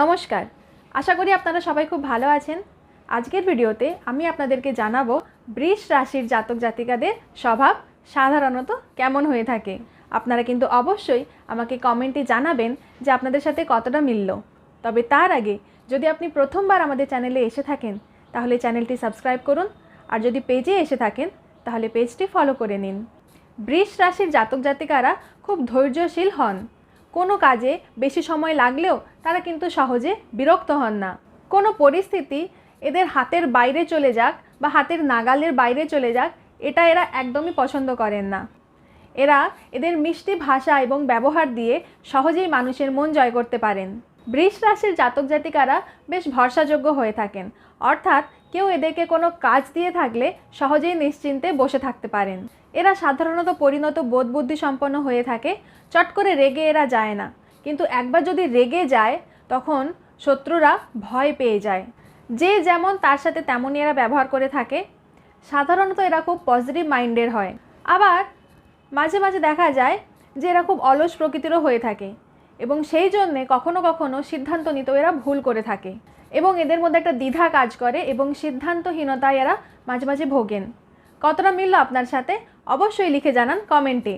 নমস্কার। আশা করি আপনারা সবাই খুব ভালো আছেন। আজকের ভিডিওতে আমি আপনাদেরকে জানাব বৃষ রাশির জাতক জাতিকাদের স্বভাব সাধারণত কেমন হয়ে থাকে। আপনারা কিন্তু অবশ্যই আমাকে কমেন্টে জানাবেন যে আপনাদের সাথে কতটা মিলল। তবে তার আগে যদি আপনি প্রথমবার আমাদের চ্যানেলে এসে থাকেন, তাহলে চ্যানেলটি সাবস্ক্রাইব করুন। আর যদি পেজে এসে থাকেন, তাহলে পেজটি ফলো করে নিন। বৃষ রাশির জাতক জাতিকারা খুব ধৈর্যশীল হন। কোনো কাজে বেশি সময় লাগলেও তারা কিন্তু সহজে বিরক্ত হন না। কোনো পরিস্থিতি এদের হাতের বাইরে চলে যাক বা হাতের নাগালের বাইরে চলে যাক, এটা এরা একদমই পছন্দ করেন না। এরা এদের মিষ্টি ভাষা এবং ব্যবহার দিয়ে সহজেই মানুষের মন জয় করতে পারেন। বৃষ রাশির জাতক জাতিকারা বেশ ভরসাযোগ্য হয়ে থাকেন। অর্থাৎ কেউ এদেরকে কোনো কাজ দিয়ে থাকলে সহজেই নিশ্চিন্তে বসে থাকতে পারেন। এরা সাধারণত পরিণত বোধ বুদ্ধি সম্পন্ন হয়ে থাকে। চট করে রেগে এরা যায় না। কিন্তু একবার যদি রেগে যায়, তখন শত্রুরা ভয় পেয়ে যায়। যে যেমন তার সাথে তেমনই এরা ব্যবহার করে থাকে। সাধারণত এরা খুব পজিটিভ মাইন্ডের হয়। আবার মাঝে মাঝে দেখা যায় যে এরা খুব অলস প্রকৃতিরও হয়ে থাকে এবং সেই জন্যে কখনো কখনো সিদ্ধান্ত নিতেও এরা ভুল করে থাকে এবং এদের মধ্যে একটা দ্বিধা কাজ করে এবং সিদ্ধান্তহীনতায় এরা মাঝে মাঝে ভোগেন। কতটা মিলল আপনার সাথে? অবশ্যই লিখে জানান কমেন্টে।